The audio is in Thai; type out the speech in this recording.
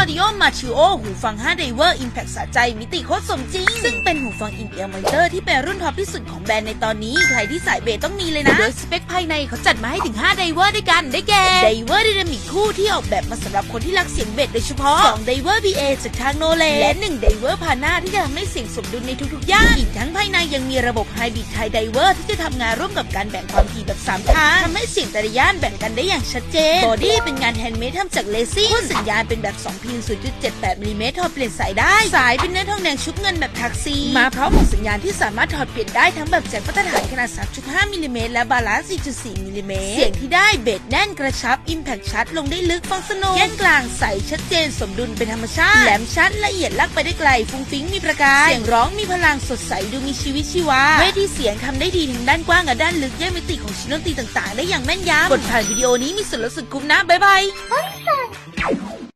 Audio Matteo หูฟัง 5 Diver Impact สะใจมิติโคตรสมจริง ซึ่งเป็นหูฟัง in-ear monitor ที่เป็นรุ่นท็อปที่สุดของแบรนด์ในตอนนี้ ใครที่สายเบสต้องมีเลยนะ โดยสเปคภายในเขาจัดมาให้ถึง 5 Diver ด้วยกัน ได้แก่ Diver Dynamic คู่ที่ออกแบบมาสำหรับคนที่รักเสียงเบสโดยเฉพาะ 2 Diver PA จากทางโนเลและ 1 Diver Pana ที่จะทำให้เสียงสมดุลในทุกๆย่านอีกทั้งภายในยังมีระบบ High Beat High Diver ที่จะทำงานร่วมกับการแบ่งความถี่แบบ3ทางทำให้เสียงแต่ละย่านแบ่งกันได้อย่างชัดเจนบอดี้เป็นงานแฮนด์เมดทำจากเลซิ่งสัญญาณเป็นแบบ2พิน0.78มิลลิเมตรถอดเปลี่ยนสายได้ สายเป็นเนื้อทองแดงชุบเงินแบบทักซี มาพร้อมกับสัญญาณที่สามารถถอดเปลี่ยนได้ทั้งแบบแจ็คมาตรฐานขนาด 3.5มิลลิเมตรและบาลานซ์ 4.4มิลลิเมตรเสียงที่ได้เบสแน่นกระชับอิมแพคชัดลงได้ลึกฟังสนุกแย่นกลางใสชัดเจนสมดุลเป็นธรรมชาติ แหลมชัดละเอียดลักไปได้ไกลฟุ้งฟิ้งมีประกายเสียงร้องมีพลังสดใสดูมีชีวิตชีวาเวทีเสียงทำได้ดีทั้งด้านกว้างกับด้านลึกแยกมิติของชิ้นดนตรีต่างๆ ได้อย่างแม่นยำกดผ่านวิดีโอนี้มีส่วนลดสุดคุ้มนะบ๊ายบาย